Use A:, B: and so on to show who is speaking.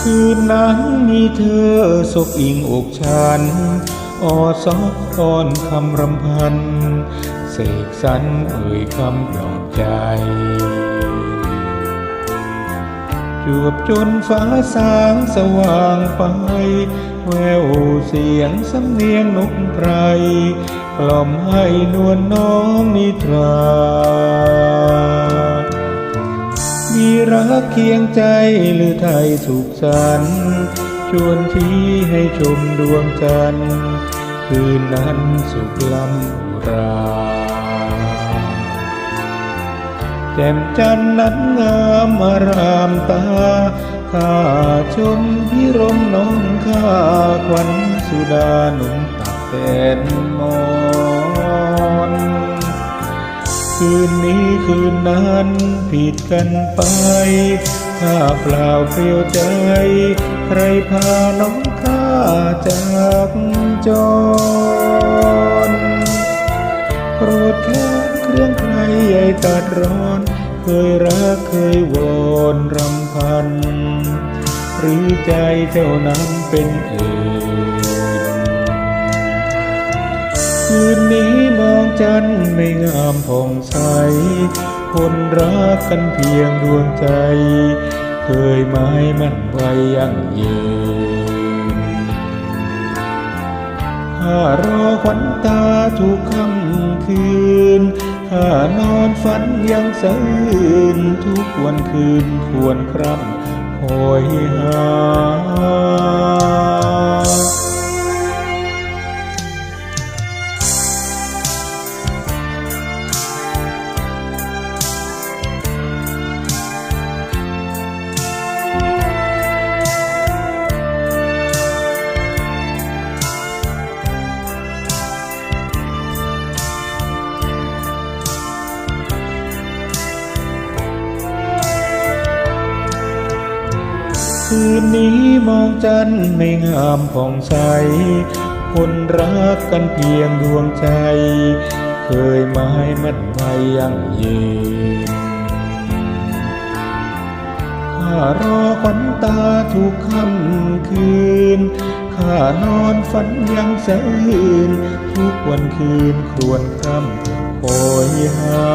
A: คืนนั้นมีเธอศกอิงอกฉันออซอกก้อนคำรำพัน เสกสรรเอ่ยคำปลอบใจ จวบจนฟ้าสางสว่างไป แววเสียงสำเนียงนกไพรกล่อมให้นวลน้องนิทรา มีรักเคียงใจหรือไทยสุขสันต์ชวนที่ให้ชมดวงจันทร์คืนนั้นสุขลำรา แจ่มจันทร์นั้นงามอารามตา ข้าชมพิรมน้องข้าควันสุดาหนุนตักแทนมอน คืนนี้คืนนั้นผิดกันไปข้าเปล่าเปลี่ยวใจ ใครพาน้องข้าจากจรโปรดแค่เครื่องใครใหญ่ตัดร้อน เคยรักเคยวอนรำพัน หรือใจเจ้านั้นเป็นอื่นคืนนี้ จันทร์ไม่งามผ่องใส คนรักกันเพียงดวงใจ เคยหมายมันไว้ยั่งยืนข้ารอขวัญตาทุกค่ำคืนข้านอนฝันยังสะอื้นทุกวันคืนควรคร่ำคอยหา คืนนี้มองจันทร์ไม่งามผ่องใส คนรักกันเพียงดวงใจ เคยหมายมันไว้ยั่งยืนข้ารอขวัญตาทุกค่ำคืน ข้านอนฝันยังสะอื้นทุกวันคืนครวญค่ำคอยหา